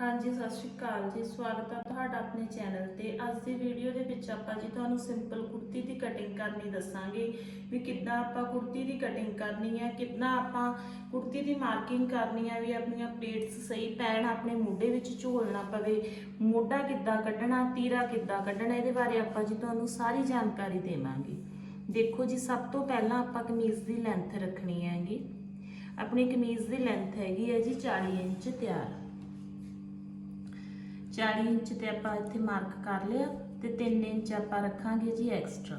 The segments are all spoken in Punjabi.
ਹਾਂਜੀ, ਸਤਿ ਸ਼੍ਰੀ ਅਕਾਲ ਜੀ। ਸਵਾਗਤ ਹੈ ਤੁਹਾਡਾ ਆਪਣੇ ਚੈਨਲ ਤੇ। ਅੱਜ ਦੀ ਵੀਡੀਓ ਦੇ ਵਿੱਚ ਆਪਾਂ ਜੀ ਤੁਹਾਨੂੰ ਸਿੰਪਲ ਕੁੜਤੀ ਦੀ ਕਟਿੰਗ ਕਰਨੀ ਦੱਸਾਂਗੇ ਵੀ ਕਿੱਦਾਂ ਆਪਾਂ ਕੁੜਤੀ ਦੀ ਕਟਿੰਗ ਕਰਨੀ ਹੈ ਕਿੱਦਾਂ ਆਪਾਂ ਕੁੜਤੀ ਦੀ ਮਾਰਕਿੰਗ ਕਰਨੀ ਹੈ ਵੀ ਆਪਣੀਆਂ ਪਲੇਟਸ ਸਹੀ ਪੈਣ, ਆਪਣੇ ਮੋਢੇ ਵਿੱਚ ਝੋਲਣਾ ਪਵੇ। ਮੋਢਾ ਕਿੱਦਾਂ ਕੱਢਣਾ, ਤੀਰਾ ਕਿੱਦਾਂ ਕੱਢਣਾ, ਇਹਦੇ ਬਾਰੇ ਆਪਾਂ ਜੀ ਤੁਹਾਨੂੰ ਸਾਰੀ ਜਾਣਕਾਰੀ ਦੇਵਾਂਗੇ। ਦੇਖੋ ਜੀ, ਸਭ ਤੋਂ ਪਹਿਲਾਂ ਆਪਾਂ ਕਮੀਜ਼ ਦੀ ਲੈਂਥ ਰੱਖਣੀ ਹੈਗੀ। ਆਪਣੀ ਕਮੀਜ਼ ਦੀ ਲੈਂਥ ਹੈਗੀ ਹੈ ਜੀ 40 ਇੰਚ ਤਿਆਰ। 40 ਇੰਚ ਤੇ ਆਪਾਂ ਇੱਥੇ ਮਾਰਕ ਕਰ ਲਿਆ ਤੇ 3 ਇੰਚ ਆਪਾਂ ਰੱਖਾਂਗੇ ਜੀ ਐਕਸਟਰਾ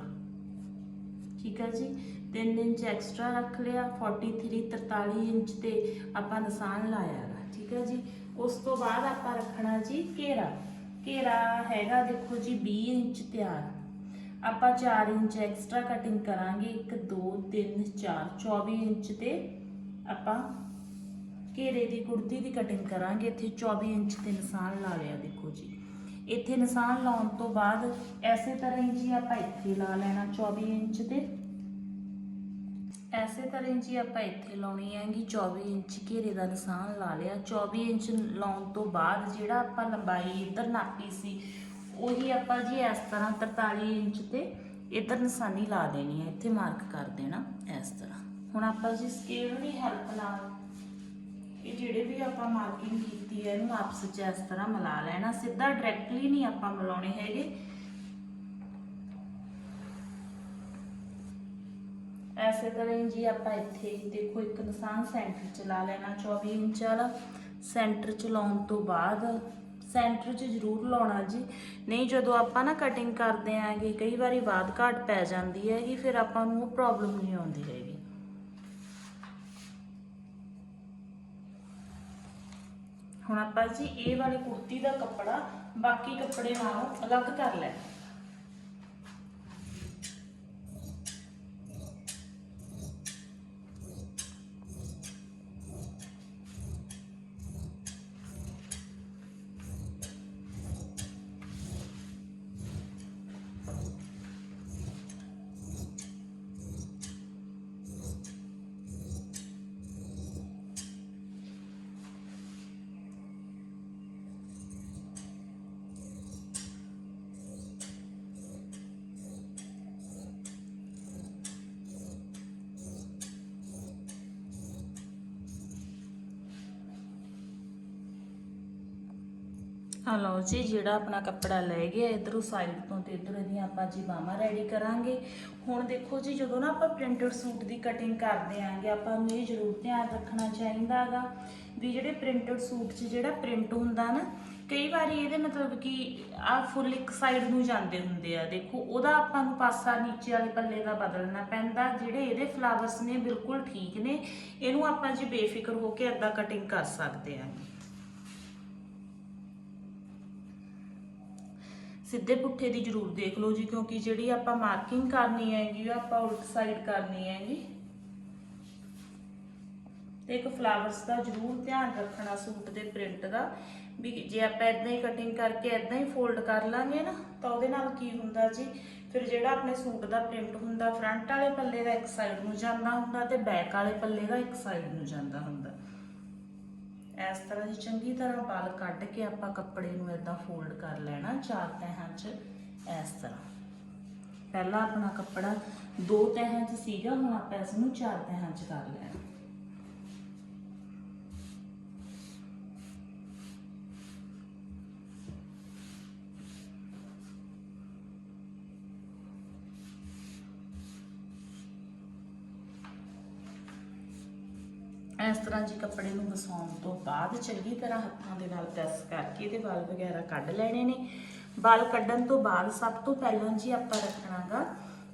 ਠੀਕ ਹੈ ਜੀ? 3 ਇੰਚ ਐਕਸਟਰਾ ਰੱਖ ਲਿਆ 43 43 ਇੰਚ ਤੇ ਆਪਾਂ ਨਿਸ਼ਾਨ ਲਾਇਆ ਗਾ। ਠੀਕ ਹੈ ਜੀ? ਉਸ ਤੋਂ ਬਾਅਦ ਆਪਾਂ ਰੱਖਣਾ ਜੀ ਘੇਰਾ। ਘੇਰਾ ਹੈਗਾ ਦੇਖੋ ਜੀ 20 ਇੰਚ ਤਿਆਰ। ਆਪਾਂ 4 ਇੰਚ ਐਕਸਟਰਾ ਕਟਿੰਗ ਕਰਾਂਗੇ। 1 2 3 4 24 ਇੰਚ ਤੇ ਆਪਾਂ ਘੇਰੇ ਦੀ ਕੁੜਤੀ ਦੀ ਕਟਿੰਗ ਕਰਾਂਗੇ, ਇੱਥੇ 24 ਇੰਚ ਤੇ ਨਿਸ਼ਾਨ ਲਾ ਲਿਆ ਦੇਖੋ ਜੀ। ਇੱਥੇ ਨਿਸ਼ਾਨ ਲਾਉਣ ਤੋਂ ਬਾਅਦ ਐਸੇ ਤਰ੍ਹਾਂ ਹੀ ਜੀ ਆਪਾਂ ਇੱਥੇ ਲਾ ਲੈਣਾ 24 ਇੰਚ ਤੇ। ਐਸੇ ਤਰ੍ਹਾਂ ਜੀ ਆਪਾਂ ਇੱਥੇ ਲਾਉਣੀ ਹੈਗੀ 24 ਇੰਚ ਘੇਰੇ ਦਾ ਨਿਸ਼ਾਨ ਲਾ ਲਿਆ। 24 ਇੰਚ ਲਾਉਣ ਤੋਂ ਬਾਅਦ ਜਿਹੜਾ ਆਪਾਂ ਲੰਬਾਈ ਇੱਧਰ ਨਾਪੀ ਸੀ, ਉਹੀ ਆਪਾਂ ਜੀ ਇਸ ਤਰ੍ਹਾਂ 43 ਇੰਚ ਤੇ ਇੱਧਰ ਨਿਸ਼ਾਨੀ ਲਾ ਦੇਣੀ ਹੈ। ਇੱਥੇ ਮਾਰਕ ਕਰ ਦੇਣਾ ਇਸ ਤਰ੍ਹਾਂ। ਹੁਣ ਆਪਾਂ ਜੀ ਸਕੇਲ ਦੀ ਹੈਲਪ ਨਾਲ ਇਹ ਜਿਹੜੇ ਵੀ ਆਪਾਂ ਮਾਰਕਿੰਗ ਕੀਤੀ ਹੈ, ਇਹਨੂੰ ਆਪਸ 'ਚ ਇਸ ਤਰ੍ਹਾਂ ਮਿਲਾ ਲੈਣਾ। ਸਿੱਧਾ ਡਾਇਰੈਕਟਲੀ ਨਹੀਂ ਆਪਾਂ ਮਿਲਾਉਣੇ ਹੈਗੇ। ਐਸੇ ਤਰ੍ਹਾਂ ਹੀ ਜੀ ਆਪਾਂ ਇੱਥੇ ਦੇਖੋ, ਇੱਕ ਨਿਸ਼ਾਨ ਸੈਂਟਰ ਚ ਲਾ ਲੈਣਾ 24 ਇੰਚ ਵਾਲਾ। ਸੈਂਟਰ ਚ ਲਾਉਣ ਤੋਂ ਬਾਅਦ ਸੈਂਟਰ 'ਚ ਜ਼ਰੂਰ ਲਾਉਣਾ ਜੀ। ਨਹੀਂ, ਜਦੋਂ ਆਪਾਂ ਨਾ ਕਟਿੰਗ ਕਰਦੇ ਆਂਗੇ, ਕਈ ਵਾਰੀ ਬਾਦ ਘਾਟ ਪੈ ਜਾਂਦੀ ਹੈਗੀ, ਫਿਰ ਆਪਾਂ ਨੂੰ ਉਹ ਪ੍ਰੋਬਲਮ ਨਹੀਂ ਆਉਂਦੀ ਹੈਗੀ। ਹੁਣ ਆਪਾਂ ਜੀ ਇਹ ਵਾਲੀ ਕੁੜਤੀ ਦਾ ਕੱਪੜਾ ਬਾਕੀ ਕੱਪੜੇ ਨਾਲੋਂ ਅਲੱਗ ਕਰ ਲੈਣਾ ਆ ਲਓ ਜੀ, ਜਿਹੜਾ ਆਪਣਾ ਕੱਪੜਾ ਲੈ ਗਿਆ, ਇਧਰੋਂ ਸਾਈਡ ਤੋਂ ਤੇ ਇਧਰੋਂ ਇਹਦੀਆਂ ਆਪਾਂ ਜੀ ਬਾਹਾਂ ਰੈਡੀ ਕਰਾਂਗੇ। ਹੁਣ ਦੇਖੋ ਜੀ, ਜਦੋਂ ਨਾ ਆਪਾਂ ਪ੍ਰਿੰਟਡ ਸੂਟ ਦੀ ਕਟਿੰਗ ਕਰਦੇ ਆਂਗੇ, ਆਪਾਂ ਨੂੰ ਇਹ ਜ਼ਰੂਰ ਧਿਆਨ ਰੱਖਣਾ ਚਾਹੀਦਾ ਹੈਗਾ ਵੀ ਜਿਹੜੇ ਪ੍ਰਿੰਟਡ ਸੂਟ 'ਚ ਜਿਹੜਾ ਪ੍ਰਿੰਟ ਹੁੰਦਾ ਨਾ, ਕਈ ਵਾਰੀ ਇਹਦੇ ਮਤਲਬ ਕਿ ਆ ਫੁੱਲ ਇੱਕ ਸਾਈਡ ਨੂੰ ਜਾਂਦੇ ਹੁੰਦੇ ਆ। ਦੇਖੋ, ਉਹਦਾ ਆਪਾਂ ਨੂੰ ਪਾਸਾ ਨੀਚੇ ਵਾਲੇ ਪੱਲੇ ਦਾ ਬਦਲਣਾ ਪੈਂਦਾ, ਜਿਹੜੇ ਇਹਦੇ ਫਲਾਵਰਸ ਨੇ ਬਿਲਕੁਲ ਠੀਕ ਨੇ, ਇਹਨੂੰ ਆਪਾਂ ਜੀ ਬੇਫਿਕਰ ਹੋ ਕੇ ਅੱਧਾ ਕਟਿੰਗ ਕਰ ਸਕਦੇ ਆਂ ਸਿੱਧੇ ਪੁੱਠੇ ਦੀ ਜ਼ਰੂਰ ਦੇਖ ਲਓ ਜੀ, ਕਿਉਂਕਿ ਜਿਹੜੀ ਆਪਾਂ ਮਾਰਕਿੰਗ ਕਰਨੀ ਹੈਗੀ, ਉਹ ਆਪਾਂ ਉਲਟ ਸਾਈਡ ਕਰਨੀ ਹੈਗੀ। ਤੇ ਇੱਕ ਫਲਾਵਰਸ ਦਾ ਜ਼ਰੂਰ ਧਿਆਨ ਰੱਖਣਾ ਸੂਟ ਦੇ ਪ੍ਰਿੰਟ ਦਾ, ਵੀ ਜੇ ਆਪਾਂ ਇਦਾਂ ਹੀ ਕਟਿੰਗ ਕਰਕੇ ਇਦਾਂ ਹੀ ਫੋਲਡ ਕਰ ਲਾਂਗੇ ਨਾ, ਤਾਂ ਉਹਦੇ ਨਾਲ ਕੀ ਹੁੰਦਾ ਜੀ? ਫਿਰ ਜਿਹੜਾ ਆਪਣੇ ਸੂਟ ਦਾ ਪ੍ਰਿੰਟ ਹੁੰਦਾ ਫਰੰਟ ਵਾਲੇ ਪੱਲੇ ਦਾ ਇੱਕ ਸਾਈਡ ਨੂੰ ਜਾਂਦਾ ਹੁੰਦਾ ਤੇ ਬੈਕ ਵਾਲੇ ਪੱਲੇ ਦਾ ਇੱਕ ਸਾਈਡ ਨੂੰ ਜਾਂਦਾ ਹੁੰਦਾ। ਇਸ ਤਰ੍ਹਾਂ ਦੀ ਚੰਗੀ ਤਰ੍ਹਾਂ ਬਲ ਕੱਢ ਕੇ ਆਪਾਂ ਕੱਪੜੇ ਨੂੰ ਇਦਾਂ ਫੋਲਡ ਕਰ ਲੈਣਾ ਚਾਰ ਤਹਾਂ 'ਚ, ਇਸ ਤਰ੍ਹਾਂ। ਪਹਿਲਾਂ ਆਪਣਾ ਕੱਪੜਾ ਦੋ ਤਹਾਂ 'ਚ ਸੀਗਾ, ਹੁਣ ਆਪਾਂ ਇਸ ਨੂੰ ਚਾਰ ਤਹਾਂ 'ਚ ਕਰ ਲੈਣਾ ਇਸ ਤਰ੍ਹਾਂ ਜੀ ਕੱਪੜੇ ਨੂੰ ਵਸਾਉਣ ਤੋਂ ਬਾਅਦ ਚੰਗੀ ਤਰ੍ਹਾਂ ਹੱਥਾਂ ਦੇ ਨਾਲ ਪ੍ਰੈਸ ਕਰਕੇ ਇਹਦੇ ਵਾਲ ਵਗੈਰਾ ਕੱਢ ਲੈਣੇ ਨੇ। ਵਾਲ ਕੱਢਣ ਤੋਂ ਬਾਅਦ ਸਭ ਤੋਂ ਪਹਿਲਾਂ ਜੀ ਆਪਾਂ ਰੱਖਣਾਗਾ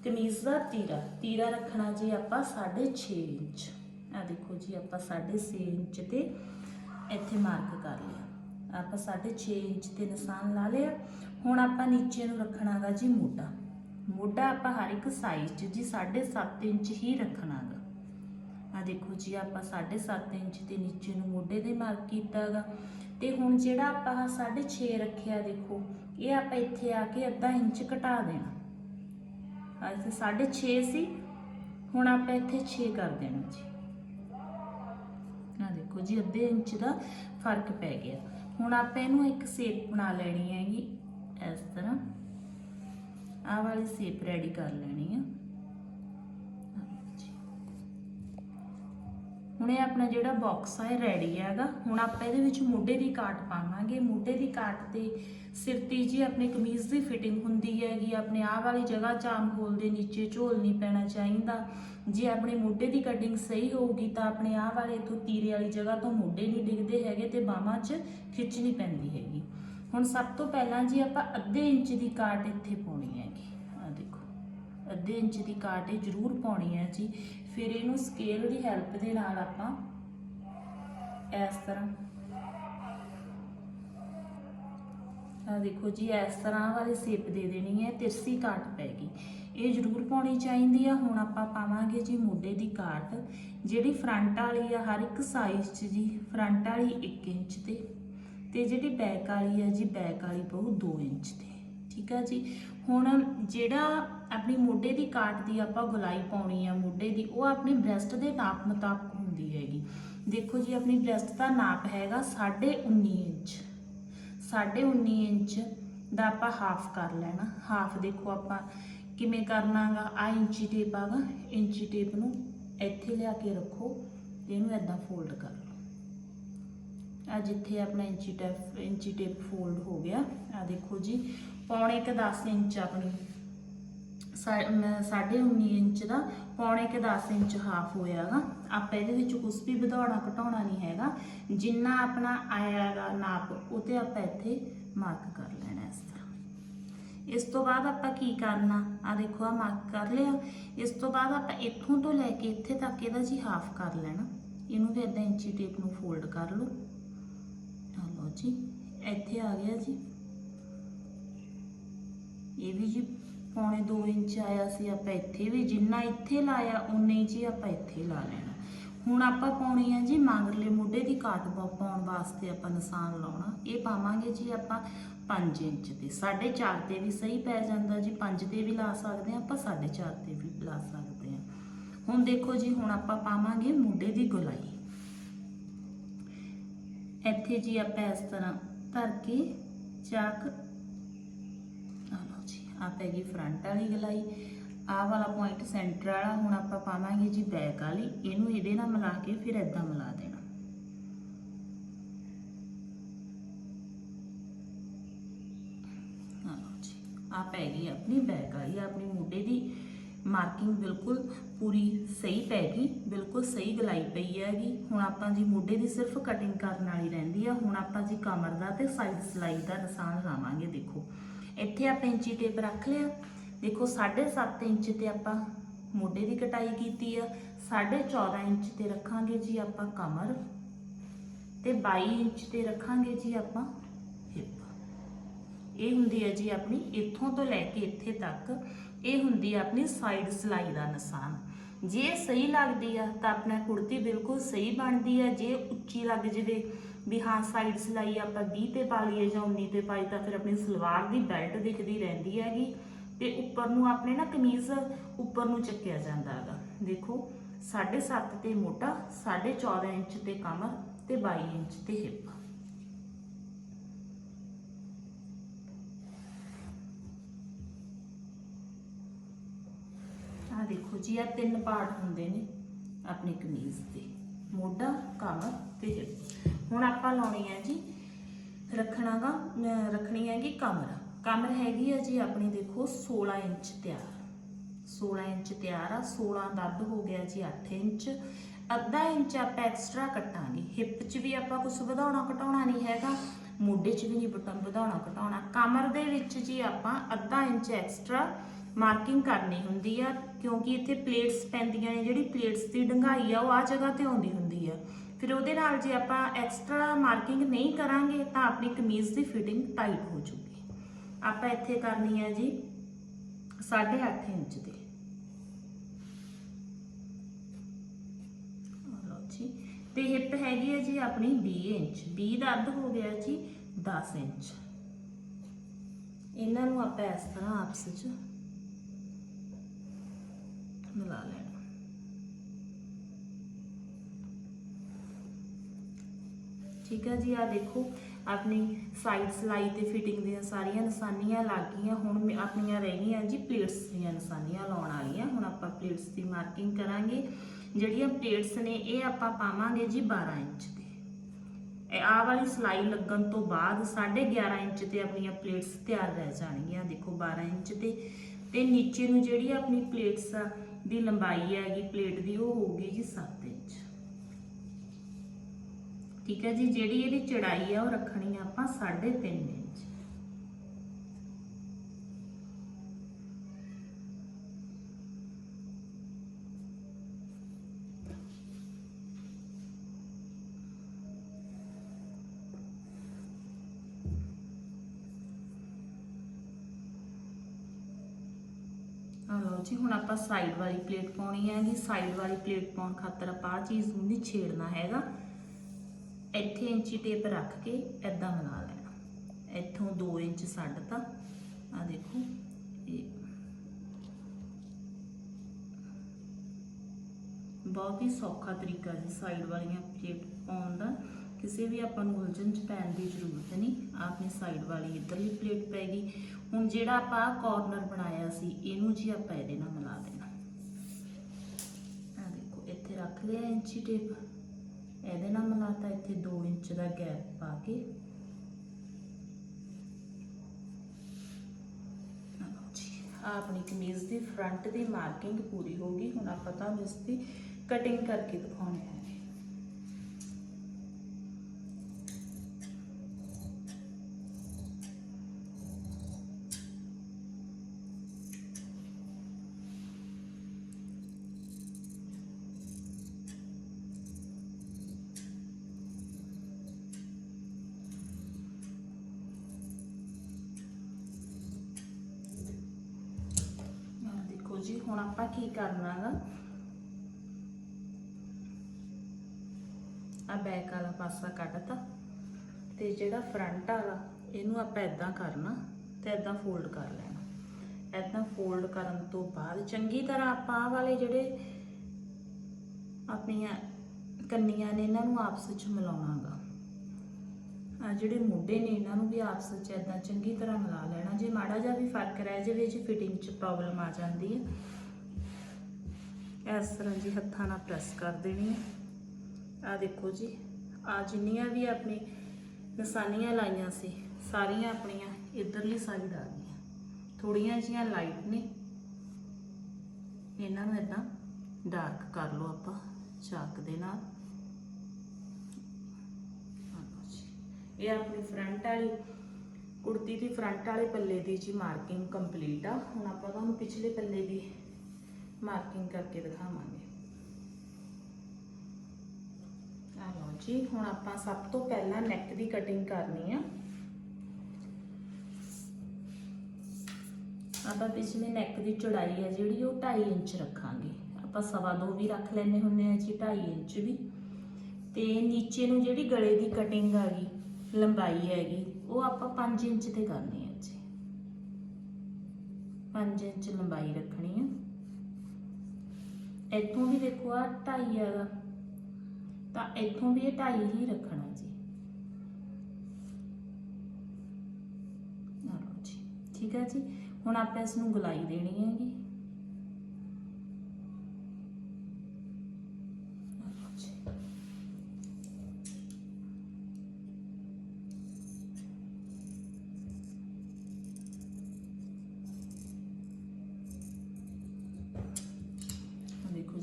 ਕਮੀਜ਼ ਦਾ ਤੀਰਾ। ਤੀਰਾ ਰੱਖਣਾ ਜੀ ਆਪਾਂ 6.5 ਇੰਚ। ਆ ਦੇਖੋ ਜੀ ਆਪਾਂ 6.5 ਇੰਚ ਤੇ ਇੱਥੇ ਮਾਰਕ ਕਰ ਲਿਆ। ਆਪਾਂ 6.5 ਇੰਚ ਤੇ ਨਿਸ਼ਾਨ ਲਾ ਲਿਆ। ਹੁਣ ਆਪਾਂ ਨੀਚੇ ਨੂੰ ਰੱਖਣਾਗਾ ਜੀ ਮੋਢਾ। ਮੋਢਾ ਆਪਾਂ ਹਰ ਇੱਕ ਸਾਈਜ਼ 'ਚ ਜੀ 7.5 ਇੰਚ ਹੀ ਰੱਖਣਾਗਾ। ਆ ਦੇਖੋ ਜੀ, ਆਪਾਂ 7.5 ਇੰਚ ਦੇ ਨੀਚੇ ਨੂੰ ਮੋਢੇ ਦੇ ਮਾਰਕ ਕੀਤਾਗਾ। ਤੇ ਹੁਣ ਜਿਹੜਾ ਆਪਾਂ 6.5 ਰੱਖਿਆ, ਦੇਖੋ, ਇਹ ਆਪਾਂ ਇੱਥੇ ਆ ਕੇ ਅੱਧਾ ਇੰਚ ਘਟਾ ਦੇਣਾ। ਆ ਇੱਥੇ 6.5 ਸੀ, ਹੁਣ ਆਪਾਂ ਇੱਥੇ 6 ਕਰ ਦੇਣਾ ਜੀ। ਆ ਦੇਖੋ ਜੀ, ਅੱਧੇ ਇੰਚ ਦਾ ਫ਼ਰਕ ਪੈ ਗਿਆ। ਹੁਣ ਆਪਾਂ ਇਹਨੂੰ ਇੱਕ ਸ਼ੇਪ ਬਣਾ ਲੈਣੀ ਹੈਗੀ, ਇਸ ਤਰ੍ਹਾਂ। ਆਹ ਵਾਲੀ ਸ਼ੇਪ ਰੈਡੀ ਕਰ ਲੈਣੀ ਆ। ਹੁਣ ਇਹ ਆਪਣਾ ਜਿਹੜਾ ਬਾਕਸ ਆ, ਇਹ ਰੈਡੀ ਹੈਗਾ। ਹੁਣ ਆਪਾਂ ਇਹਦੇ ਵਿੱਚ ਮੋਢੇ ਦੀ ਕਾਟ ਪਾਵਾਂਗੇ। ਮੋਢੇ ਦੀ ਕਾਟ ਤੇ ਸਿਰ ਤੇ ਜੀ ਆਪਣੀ ਕਮੀਜ਼ ਦੀ ਫਿਟਿੰਗ ਹੁੰਦੀ ਹੈਗੀ। ਆਪਣੇ ਆਹ ਵਾਲੀ ਜਗ੍ਹਾ ਚਾਮ ਹੋਲ ਦੇ, ਨੀਚੇ ਝੋਲ ਨਹੀਂ ਪੈਣਾ ਚਾਹੀਦਾ। ਜੇ ਆਪਣੇ ਮੋਢੇ ਦੀ ਕਟਿੰਗ ਸਹੀ ਹੋਊਗੀ ਤਾਂ ਆਪਣੇ ਆਹ ਵਾਲੇ ਤੋਂ ਤੀਰੇ ਵਾਲੀ ਜਗ੍ਹਾ ਤੋਂ ਮੋਢੇ ਨਹੀਂ ਡਿੱਗਦੇ ਹੈਗੇ ਤੇ ਬਾਹਾਂ 'ਚ ਖਿੱਚ ਨਹੀਂ ਪੈਂਦੀ ਹੈਗੀ। ਹੁਣ ਸਭ ਤੋਂ ਪਹਿਲਾਂ ਜੀ ਆਪਾਂ ਅੱਧੇ ਇੰਚ ਦੀ ਕਾਟ ਇੱਥੇ ਪਾਉਣੀ ਹੈਗੀ। ਅੱਧੇ ਇੰਚ ਦੀ ਕਾਟ ਇਹ ਜ਼ਰੂਰ ਪਾਉਣੀ ਹੈ ਜੀ। ਫਿਰ ਇਹਨੂੰ ਸਕੇਲ ਦੀ ਹੈਲਪ ਦੇ ਨਾਲ ਆਪਾਂ ਇਸ ਤਰ੍ਹਾਂ ਆ ਦੇਖੋ ਜੀ, ਇਸ ਤਰ੍ਹਾਂ ਵਾਲੀ ਸ਼ੇਪ ਦੇ ਦੇਣੀ ਹੈ, ਤਿਰਸੀ ਕਾਟ ਪੈਗੀ ਇਹ ਜ਼ਰੂਰ ਪਾਉਣੀ ਚਾਹੀਦੀ ਆ। ਹੁਣ ਆਪਾਂ ਪਾਵਾਂਗੇ ਜੀ ਮੋਢੇ ਦੀ ਕਾਟ, ਜਿਹੜੀ ਫਰੰਟ ਵਾਲੀ ਆ, ਹਰ ਇੱਕ ਸਾਈਜ਼ 'ਚ ਜੀ ਫਰੰਟ ਵਾਲੀ 1 ਇੰਚ ਤੇ ਤੇ ਜਿਹੜੀ ਬੈਕ ਵਾਲੀ ਆ ਜੀ ਬੈਕ ਵਾਲੀ ਪਊ 2 ਇੰਚ ਤੇ। ਠੀਕ ਆ ਜੀ? ਹੁਣ ਜਿਹੜਾ ਆਪਣੀ ਮੋਢੇ ਦੀ ਕਾਟ ਦੀ ਆਪਾਂ ਗੁਲਾਈ ਪਾਉਣੀ ਆ ਮੋਢੇ ਦੀ, ਉਹ ਆਪਣੀ ਬ੍ਰੈਸਟ ਦੇ ਨਾਪ ਮੁਤਾਬਕ ਹੁੰਦੀ ਹੈਗੀ। ਦੇਖੋ ਜੀ, ਆਪਣੀ ਬ੍ਰੈਸਟ ਦਾ ਨਾਪ ਹੈਗਾ 19.5 ਇੰਚ। 19.5 ਇੰਚ ਦਾ ਆਪਾਂ ਹਾਫ ਕਰ ਲੈਣਾ। ਹਾਫ ਦੇਖੋ ਆਪਾਂ ਕਿਵੇਂ ਕਰਨਾਗਾ ਆ ਇੰਚੀ ਟੇਪ ਆਗਾ, ਇੰਚੀ ਟੇਪ ਨੂੰ ਇੱਥੇ ਲਿਆ ਕੇ ਰੱਖੋ ਤੇ ਇਹਨੂੰ ਐਦਾਂ ਫੋਲਡ ਕਰ ਲਓ। ਆ ਜਿੱਥੇ ਆਪਣਾ ਇੰਚੀ ਟੇਪ ਇੰਚੀ ਟੇਪ ਫੋਲਡ ਹੋ ਗਿਆ ਆ ਦੇਖੋ ਜੀ, ਪੌਣੇ ਕ 10 ਇੰਚ ਆਪਣੀ ਸਾ- ਸਾਢੇ 19 ਇੰਚ ਦਾ, ਪੌਣੇ ਕ 10 ਇੰਚ ਹਾਫ ਹੋਇਆਗਾ ਆਪਾਂ ਇਹਦੇ ਵਿੱਚ ਕੁਝ ਵੀ ਵਧਾਉਣਾ ਘਟਾਉਣਾ ਨਹੀਂ ਹੈਗਾ। ਜਿੰਨਾ ਆਪਣਾ ਆਇਆਗਾ ਨਾਪ ਉਹ ਤੇ ਆਪਾਂ ਇੱਥੇ ਮਾਰਕ ਕਰ ਲੈਣਾ ਇਸ ਤਰ੍ਹਾਂ। ਇਸ ਤੋਂ ਬਾਅਦ ਆਪਾਂ ਕੀ ਕਰਨਾ? ਆ ਦੇਖੋ ਆ ਮਾਰਕ ਕਰ ਲਿਆ। ਇਸ ਤੋਂ ਬਾਅਦ ਆਪਾਂ ਇੱਥੋਂ ਤੋਂ ਲੈ ਕੇ ਇੱਥੇ ਤੱਕ ਇਹਦਾ ਜੀ ਹਾਫ ਕਰ ਲੈਣਾ। ਇਹਨੂੰ ਫਿਰ ਇਦਾਂ ਇੰਚੀ ਟੇਪ ਨੂੰ ਫੋਲਡ ਕਰ ਲਓ। ਆ ਲਓ ਜੀ, ਇੱਥੇ ਆ ਗਿਆ ਜੀ। ਇਹ ਵੀ ਜੀ ਪੌਣੇ 2 ਇੰਚ ਆਇਆ ਸੀ, ਆਪਾਂ ਇੱਥੇ ਵੀ ਜਿੰਨਾ ਇੱਥੇ ਲਾਇਆ ਉਨੇ ਹੀ ਜੀ ਆਪਾਂ ਇੱਥੇ ਲਾ ਲੈਣਾ। ਹੁਣ ਆਪਾਂ ਪਾਉਣੀ ਆ ਜੀ ਮਗਰਲੇ ਮੋਢੇ ਦੀ ਕਾਟ ਪਾਉਣ ਵਾਸਤੇ ਆਪਾਂ ਨਿਸ਼ਾਨ ਲਾਉਣਾ। ਇਹ ਪਾਵਾਂਗੇ ਜੀ ਆਪਾਂ 5 ਇੰਚ ਤੇ। 4.5 ਤੇ ਵੀ ਸਹੀ ਪੈ ਜਾਂਦਾ ਜੀ 5 ਤੇ ਵੀ ਲਾ ਸਕਦੇ ਆ, ਆਪਾਂ 4.5 ਤੇ ਵੀ ਲਾ ਸਕਦੇ ਆ। ਹੁਣ ਦੇਖੋ ਜੀ, ਹੁਣ ਆਪਾਂ ਪਾਵਾਂਗੇ ਮੋਢੇ ਦੀ ਗੁਲਾਈ। ਇੱਥੇ ਜੀ ਆਪਾਂ ਇਸ ਤਰ੍ਹਾਂ ਧਰ ਕੇ ਚਾਕ ਆ ਪੈ ਗਈ ਫਰੰਟ ਵਾਲੀ ਗਲਾਈ। ਆਹ ਵਾਲਾ ਪੁਆਇੰਟ ਸੈਂਟਰ ਵਾਲਾ, ਹੁਣ ਆਪਾਂ ਪਾਵਾਂਗੇ ਜੀ ਬੈਕ ਵਾਲੀ। ਇਹਨੂੰ ਇਹਦੇ ਨਾਲ ਮਿਲਾ ਕੇ ਫਿਰ ਇਦਾਂ ਮਿਲਾ ਦੇਣਾ। ਆ ਪੈ ਗਈ ਆਪਣੀ ਬੈਕ ਵਾਲੀ ਆਪਣੀ ਮੋਢੇ ਦੀ ਮਾਰਕਿੰਗ ਬਿਲਕੁਲ ਪੂਰੀ ਸਹੀ ਪੈ ਗਈ, ਬਿਲਕੁਲ ਸਹੀ ਗਲਾਈ ਪਈ ਹੈਗੀ। ਹੁਣ ਆਪਾਂ ਜੀ ਮੋਢੇ ਦੀ ਸਿਰਫ ਕਟਿੰਗ ਕਰਨ ਵਾਲੀ ਰਹਿੰਦੀ ਆ। ਹੁਣ ਆਪਾਂ ਜੀ ਕਮਰ ਦਾ ਤੇ ਸਾਈਡ ਸਲਾਈ ਦਾ ਨਿਸ਼ਾਨ ਲਾਵਾਂਗੇ, ਦੇਖੋ। ਇੱਥੇ ਆਪਾਂ ਇੰਚੀ ਟੇਪ ਰੱਖ ਲਿਆ। ਦੇਖੋ 7.5 ਇੰਚ ਤੇ ਆਪਾਂ ਮੋਢੇ ਦੀ ਕਟਾਈ ਕੀਤੀ ਆ। 14.5 ਇੰਚ ਤੇ ਰੱਖਾਂਗੇ ਜੀ ਆਪਾਂ ਕਮਰ ਤੇ 22 ਇੰਚ ਤੇ ਰੱਖਾਂਗੇ ਜੀ ਆਪਾਂ ਹਿੱਪ। ਇਹ ਹੁੰਦੀ ਹੈ ਜੀ ਆਪਣੀ ਇੱਥੋਂ ਤੋਂ ਲੈ ਕੇ ਇੱਥੇ ਤੱਕ। ਇਹ ਹੁੰਦੀ ਹੈ ਆਪਣੀ ਸਾਈਡ ਸਲਾਈ ਦਾ ਨਿਸ਼ਾਨ। ਜੇ ਸਹੀ ਲੱਗਦੀ ਆ ਤਾਂ ਆਪਣਾ ਕੁੜਤੀ ਬਿਲਕੁਲ ਸਹੀ ਬਣਦੀ ਆ। ਜੇ ਉੱਚੀ ਲੱਗ ਜਵੇ ਵੀ ਹਾਂ ਸਾਈਡ ਸਲਾਈ ਆਪਾਂ 20 ਤੇ ਪਾ ਲਈਏ ਜਾਂ 19 ਤੇ ਪਾਈ, ਤਾਂ ਫਿਰ ਆਪਣੀ ਸਲਵਾਰ ਦੀ ਬੈਲਟ ਦਿਖਦੀ ਰਹਿੰਦੀ ਹੈਗੀ ਤੇ ਉੱਪਰ ਨੂੰ ਆਪਣੇ ਨਾ ਕਮੀਜ਼ ਉੱਪਰ ਨੂੰ ਚੱਕਿਆ ਜਾਂਦਾ ਹੈਗਾ। ਦੇਖੋ 7.5 ਤੇ ਮੋਢਾ 14.5 ਇੰਚ ਤੇ ਕਮਰ ਤੇ 22 ਇੰਚ ਤੇ ਹਿੱਪ। ਆ ਦੇਖੋ ਜੀ ਆ ਤਿੰਨ ਪਾਰਟ ਹੁੰਦੇ ਨੇ ਆਪਣੀ ਕਮੀਜ਼ ਦੇ ਮੋਢਾ ਕਮਰ ਤੇ ਹਿੱਪ। ਹੁਣ ਆਪਾਂ ਲਾਉਣੀ ਹੈ ਜੀ ਰੱਖਣਾਗਾ, ਅਹ ਰੱਖਣੀ ਹੈਗੀ ਕਮਰ। ਕਮਰ ਹੈਗੀ ਆ ਜੀ ਆਪਣੀ ਦੇਖੋ 16 ਇੰਚ ਤਿਆਰ। 16 ਇੰਚ ਤਿਆਰ ਆ 16 ਦੱਬ ਹੋ ਗਿਆ ਜੀ 8 ਇੰਚ। ਅੱਧਾ ਇੰਚ ਆਪਾਂ ਐਕਸਟਰਾ ਕੱਟਾਂਗੇ। ਹਿੱਪ 'ਚ ਵੀ ਆਪਾਂ ਕੁਝ ਵਧਾਉਣਾ ਘਟਾਉਣਾ ਨਹੀਂ ਹੈਗਾ, ਮੋਢੇ 'ਚ ਵੀ ਨਹੀਂ ਬਟਨ ਵਧਾਉਣਾ ਘਟਾਉਣਾ। ਕਮਰ ਦੇ ਵਿੱਚ ਜੀ ਆਪਾਂ ਅੱਧਾ ਇੰਚ ਐਕਸਟਰਾ ਮਾਰਕਿੰਗ ਕਰਨੀ ਹੁੰਦੀ ਆ, ਕਿਉਂਕਿ ਇੱਥੇ ਪਲੇਟਸ ਪੈਂਦੀਆਂ ਨੇ, ਜਿਹੜੀ ਪਲੇਟਸ ਦੀ ਡੰਗਾਈ ਆ, ਉਹ ਆ ਜਗ੍ਹਾ ਤੇ ਆਉਂਦੀ ਹੁੰਦੀ ਆ। ਫਿਰ ਉਹਦੇ ਨਾਲ ਜੇ ਆਪਾਂ ਐਕਸਟਰਾ ਮਾਰਕਿੰਗ ਨਹੀਂ ਕਰਾਂਗੇ ਤਾਂ ਆਪਣੀ ਕਮੀਜ਼ ਦੀ ਫਿਟਿੰਗ ਟਾਈਟ ਹੋ ਜੂਗੀ। ਆਪਾਂ ਇੱਥੇ ਕਰਨੀ ਹੈ ਜੀ 8.5 ਇੰਚ ਦੀ। ਲਓ ਜੀ, ਤੇ ਹਿੱਪ ਹੈਗੀ ਹੈ ਜੀ ਆਪਣੀ 20 ਇੰਚ। 20 ਦਾ ਅੱਧ ਹੋ ਗਿਆ ਜੀ 10 ਇੰਚ। ਇਹਨਾਂ ਨੂੰ ਆਪਾਂ ਇਸ ਤਰ੍ਹਾਂ ਆਪਸ ਵਿੱਚ ਮਿਲਾ ਲੈਣਾ। ਠੀਕ ਹੈ ਜੀ ਆ ਦੇਖੋ, ਆਪਣੀ ਸਾਈਡ ਸਲਾਈ ਤੇ ਫਿਟਿੰਗ ਦੀਆਂ ਸਾਰੀਆਂ ਨਿਸ਼ਾਨੀਆਂ ਲੱਗ ਗਈਆਂ। ਹੁਣ ਮੇ- ਆਪਣੀਆਂ ਰਹਿ ਗਈਆਂ ਜੀ ਪਲੇਟਸ ਦੀਆਂ ਨਿਸ਼ਾਨੀਆਂ ਲਾਉਣ ਵਾਲੀਆਂ। ਹੁਣ ਆਪਾਂ ਪਲੇਟਸ ਦੀ ਮਾਰਕਿੰਗ ਕਰਾਂਗੇ। ਜਿਹੜੀਆਂ ਪਲੇਟਸ ਨੇ, ਇਹ ਆਪਾਂ ਪਾਵਾਂਗੇ ਜੀ 12 ਇੰਚ ਦੇ। ਇਹ ਆਹ ਵਾਲੀ ਸਲਾਈ ਲੱਗਣ ਤੋਂ ਬਾਅਦ 11.5 ਇੰਚ ਤੇ ਆਪਣੀਆਂ ਪਲੇਟਸ ਤਿਆਰ ਰਹਿ ਜਾਣਗੀਆਂ। ਦੇਖੋ 12 ਇੰਚ ਤੇ। ਤੇ ਨੀਚੇ ਨੂੰ ਜਿਹੜੀ ਆਪਣੀ ਪਲੇਟਸ ਦੀ ਲੰਬਾਈ ਹੈਗੀ ਪਲੇਟ ਦੀ, ਉਹ ਹੋਊਗੀ ਜੀ 7 ਇੰਚ। ਠੀਕ ਹੈ ਜੀ, ਜਿਹੜੀ ਇਹਦੀ ਚੜਾਈ ਆ ਉਹ ਰੱਖਣੀ ਆ ਆਪਾਂ 3.5 ਇੰਚ। ਆ ਲਓ ਜੀ, ਹੁਣ ਆਪਾਂ ਸਾਈਡ ਵਾਲੀ ਪਲੇਟ ਪਾਉਣੀ ਹੈਗੀ। ਸਾਈਡ ਵਾਲੀ ਪਲੇਟ ਪਾਉਣ ਖਾਤਰ ਆਪਾਂ ਆਹ ਚੀਜ਼ ਨੂੰ ਨਹੀਂ ਛੇੜਨਾ ਹੈਗਾ। ਇੱਥੇ ਇੰਚੀ ਟੇਪ ਰੱਖ ਕੇ ਐਦਾਂ ਬਣਾ ਲੈਣਾ। ਇੱਥੋਂ 2 ਇੰਚ ਛੱਡ ਤਾ ਆ ਦੇਖੋ, ਇਹ ਬਹੁਤ ਹੀ ਸੌਖਾ ਤਰੀਕਾ ਜੀ ਸਾਈਡ ਵਾਲੀਆਂ ਪਲੇਟ ਪਾਉਣ ਦਾ। ਕਿਸੇ ਵੀ ਆਪਾਂ ਨੂੰ ਉਲਝਣ ਚ ਪੈਣ ਦੀ ਜ਼ਰੂਰਤ ਨਹੀਂ ਆਪਣੀ ਸਾਈਡ ਵਾਲੀ ਇੱਧਰਲੀ ਪਲੇਟ ਪੈ ਗਈ। ਹੁਣ ਜਿਹੜਾ ਆਪਾਂ ਕਾਰਨਰ ਬਣਾਇਆ ਸੀ, ਇਹਨੂੰ ਜੀ ਆਪਾਂ ਇਹਦੇ ਨਾਲ ਮਿਲਾ ਦੇਣਾ। ਆ ਦੇਖੋ, ਇੱਥੇ ਰੱਖ ਲਿਆ ਇੰਚੀ ਟੇਪ। ਇਹਦੇ ਨਾਲ ਮਿਲਾਤਾ, ਇੱਥੇ 2 ਇੰਚ ਦਾ ਗੈਪ ਪਾ ਕੇ। ਆ ਆਪਣੀ ਕਮੀਜ਼ ਦੀ ਫਰੰਟ ਦੀ ਮਾਰਕਿੰਗ ਪੂਰੀ ਹੋ ਗਈ। ਹੁਣ ਆਪਾਂ ਤੁਹਾਨੂੰ ਇਸ ਦੀ ਕਟਿੰਗ ਕਰਕੇ ਦਿਖਾਉਣੀ ਹੈ ਹੁਣ ਆਪਾਂ ਕੀ ਕਰਨਾਗਾ ਆ ਬੈਕ ਵਾਲਾ ਪਾਸਾ ਕੱਢਤਾ ਤੇ ਜਿਹੜਾ ਫਰੰਟ ਵਾਲਾ, ਇਹਨੂੰ ਆਪਾਂ ਇਦਾਂ ਕਰਨਾ ਤੇ ਇਦਾਂ ਫੋਲਡ ਕਰ ਲੈਣਾ। ਇਦਾਂ ਫੋਲਡ ਕਰਨ ਤੋਂ ਬਾਅਦ ਚੰਗੀ ਤਰ੍ਹਾਂ ਆਪਾਂ ਆਹ ਵਾਲੇ ਜਿਹੜੇ ਆਪਣੀਆਂ ਕੰਨੀਆਂ ਨੇ ਇਹਨਾਂ ਨੂੰ ਆਪਸ ਵਿੱਚ ਮਿਲਾਉਣਾਗਾ ਆ ਜਿਹੜੇ ਮੋਢੇ ਨੇ ਇਹਨਾਂ ਨੂੰ ਵੀ ਆਪਸ ਵਿੱਚ ਇਦਾਂ ਚੰਗੀ ਤਰ੍ਹਾਂ ਮਿਲਾ ਲੈਣਾ। ਜੇ ਮਾੜਾ ਜਿਹਾ ਵੀ ਫ਼ਰਕ ਰਹਿ ਜਾਵੇ, ਜੇ ਫਿਟਿੰਗ 'ਚ ਪ੍ਰੋਬਲਮ ਆ ਜਾਂਦੀ ਹੈ ਇਸ ਤਰ੍ਹਾਂ ਜੀ ਹੱਥਾਂ ਨਾਲ ਪ੍ਰੈਸ ਕਰ ਦੇਣੀ ਹੈ। ਆ ਦੇਖੋ ਜੀ ਆ ਜਿੰਨੀਆਂ ਵੀ ਆਪਣੀ ਨਿਸ਼ਾਨੀਆਂ ਲਾਈਆਂ ਸੀ, ਸਾਰੀਆਂ ਆਪਣੀਆਂ ਇਧਰਲੀ ਸਾਈਡ ਆ ਗਈਆਂ। ਥੋੜੀਆਂ ਜੀਆਂ ਲਾਈਟ ਨੇ। ਇਹਨਾਂ ਨੂੰ ਇਦਾਂ ਡਾਰਕ ਕਰ ਲਓ ਆਪਾਂ, ਚਾਕ ਦੇ ਨਾਲ। ਇਹ ਆਪਣੀ ਫਰੰਟ ਵਾਲੀ ਕੁੜਤੀ ਦੀ ਫਰੰਟ ਵਾਲੇ ਪੱਲੇ ਦੀ ਜੀ ਮਾਰਕਿੰਗ ਕੰਪਲੀਟ ਆ। ਹੁਣ ਆਪਾਂ ਤੁਹਾਨੂੰ ਪਿਛਲੇ ਪੱਲੇ ਦੀ ਮਾਰਕਿੰਗ ਕਰਕੇ ਦਿਖਾਵਾਂਗੇ। ਆ ਲਓ ਜੀ, ਹੁਣ ਆਪਾਂ ਸਭ ਤੋਂ ਪਹਿਲਾਂ ਨੈਕ ਦੀ ਕਟਿੰਗ ਕਰਨੀ ਆ। ਆਪਾਂ ਪਿਛਲੇ ਨੈਕ ਦੀ ਚੌੜਾਈ ਹੈ ਜਿਹੜੀ, ਉਹ 2.5 ਇੰਚ ਰੱਖਾਂਗੇ। ਆਪਾਂ ਸਵਾ ਦੋ ਵੀ ਰੱਖ ਲੈਨੇ ਹੁੰਨੇ ਆ ਜੀ 2.5 ਇੰਚ ਵੀ। ਤੇ ਨੀਚੇ ਨੂੰ ਜਿਹੜੀ ਗਲੇ ਦੀ ਕਟਿੰਗ ਆ ਗਈ, ਲੰਬਾਈ ਹੈਗੀ, ਉਹ ਆਪਾਂ 5 ਇੰਚ ਤੇ ਕਰਨੀ ਹੈ ਜੀ। 5 ਇੰਚ ਲੰਬਾਈ ਰੱਖਣੀ ਹੈ ਇੱਥੋਂ ਵੀ ਦੇਖੋ ਆ 2.5 ਹੈਗਾ। ਤਾਂ ਇੱਥੋਂ ਵੀ ਇਹ 2.5 ਹੀ ਰੱਖਣਾ ਜੀ। ਠੀਕ ਹੈ ਜੀ। ਹੁਣ ਆਪਾਂ ਇਸ ਨੂੰ ਗੁਲਾਈ ਦੇਣੀ ਹੈਗੀ।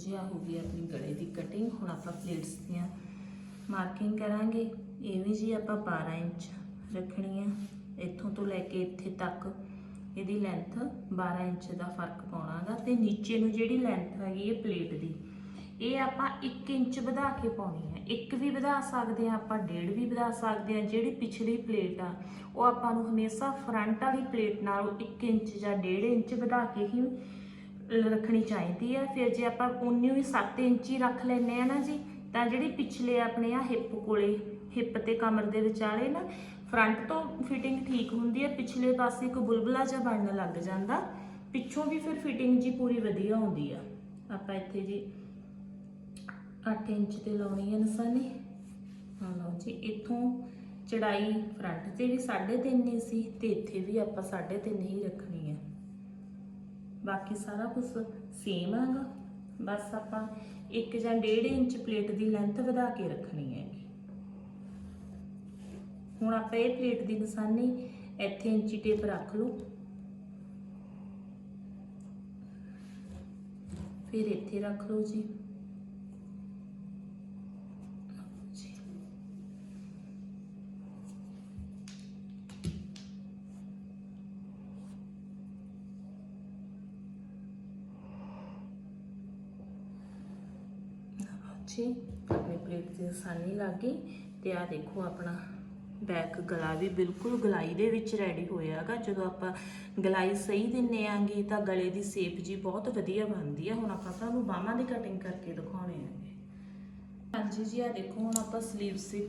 ਜੀ ਆ ਹੋ ਗਈ ਆਪਣੀ ਗਲੇ ਦੀ ਕਟਿੰਗ ਹੁਣ ਆਪਾਂ ਪਲੇਟਸ ਦੀਆਂ ਮਾਰਕਿੰਗ ਕਰਾਂਗੇ। ਇਹ ਵੀ ਜੀ ਆਪਾਂ 12 ਇੰਚ ਰੱਖਣੀ ਆ ਇੱਥੋਂ ਤੋਂ ਲੈ ਕੇ ਇੱਥੇ ਤੱਕ ਇਹਦੀ ਲੈਂਥ 12 ਇੰਚ ਦਾ ਫ਼ਰਕ ਪਾਉਣਾਗਾ ਤੇ ਨੀਚੇ ਨੂੰ ਜਿਹੜੀ ਲੈਂਥ ਹੈਗੀ ਇਹ ਪਲੇਟ ਦੀ, ਇਹ ਆਪਾਂ 1 ਇੰਚ ਵਧਾ ਕੇ ਪਾਉਣੀ ਹੈ ਇੱਕ ਵੀ ਵਧਾ ਸਕਦੇ ਆ, ਆਪਾਂ ਡੇਢ ਵੀ ਵਧਾ ਸਕਦੇ ਆ। ਜਿਹੜੀ ਪਿਛਲੀ ਪਲੇਟ ਆ, ਉਹ ਆਪਾਂ ਨੂੰ ਹਮੇਸ਼ਾ ਫਰੰਟ ਵਾਲੀ ਪਲੇਟ ਨਾਲੋਂ 1 ਇੰਚ ਜਾਂ ਡੇਢ ਇੰਚ ਵਧਾ ਕੇ ਹੀ ਰੱਖਣੀ ਚਾਹੀਦੀ ਹੈ ਫਿਰ ਜੇ ਆਪਾਂ ਉਨੀ ਵੀ 7 ਇੰਚੀ ਰੱਖ ਲੈਨੇ ਆ ਨਾ ਜੀ, ਤਾਂ ਜਿਹੜੀ ਪਿਛਲੇ ਆਪਣੇ ਆ ਹਿੱਪ ਕੋਲੇ, ਹਿੱਪ ਤੇ ਕਮਰ ਦੇ ਵਿਚਾਲੇ ਨਾ ਫਰੰਟ ਤੋਂ ਫਿਟਿੰਗ ਠੀਕ ਹੁੰਦੀ ਆ, ਪਿਛਲੇ ਪਾਸੇ ਇੱਕ ਬੁਲਬੁਲਾ ਜਿਹਾ ਬਣਨ ਲੱਗ ਜਾਂਦਾ। ਪਿੱਛੋਂ ਵੀ ਫਿਰ ਫਿਟਿੰਗ ਜੀ ਪੂਰੀ ਵਧੀਆ ਹੁੰਦੀ ਆ। ਆਪਾਂ ਇੱਥੇ ਜੀ 8 ਇੰਚ ਤੇ ਲਾਉਣੀ ਹੈ ਨਿਸ਼ਾਨੀ। ਹਾਂ ਲਓ ਜੀ, ਇੱਥੋਂ ਚੜਾਈ ਫਰੰਟ ਤੇ ਵੀ 3.5 ਹੀ ਸੀ ਤੇ ਇੱਥੇ ਵੀ ਆਪਾਂ 3.5 ਹੀ ਰੱਖਣੀ ਹੈ ਬਾਕੀ ਸਾਰਾ ਕੁਝ ਸੇਮ ਹੈਗਾ। ਬਸ ਆਪਾਂ 1 ਜਾਂ 1.5 ਇੰਚ ਪਲੇਟ ਦੀ ਲੈਂਥ ਵਧਾ ਕੇ ਰੱਖਣੀ ਹੈਗੀ। ਹੁਣ ਆਪਾਂ ਇਹ ਪਲੇਟ ਦੀ ਨਿਸ਼ਾਨੀ ਇੱਥੇ ਇੰਚੀ ਟੇਪ ਰੱਖ ਲਓ। ਫਿਰ ਇੱਥੇ ਰੱਖ ਲਓ ਜੀ। ਜੀ ਆਪਣੀ ਪਲੇਟ ਦੀ ਆਸਾਨੀ ਲੱਗ ਗਈ ਤੇ ਆ ਦੇਖੋ ਆਪਣਾ ਬੈਕ ਗਲਾ ਵੀ ਬਿਲਕੁਲ ਗਲਾਈ ਦੇ ਵਿੱਚ ਰੈਡੀ ਹੋਇਆਗਾ ਜਦੋਂ ਆਪਾਂ ਗਲਾਈ ਸਹੀ ਦਿੰਨੇ ਆਂਗੇ ਤਾਂ ਗਲੇ ਦੀ ਸ਼ੇਪ ਜੀ ਬਹੁਤ ਵਧੀਆ ਬਣਦੀ ਆ। ਹੁਣ ਆਪਾਂ ਤੁਹਾਨੂੰ ਬਾਹਾਂ ਦੀ ਕਟਿੰਗ ਕਰਕੇ ਦਿਖਾਉਣੇ ਆਂਗੇ ਹਾਂਜੀ ਜੀ ਆ ਦੇਖੋ, ਹੁਣ ਆਪਾਂ ਸਲੀਵਸ ਦੀ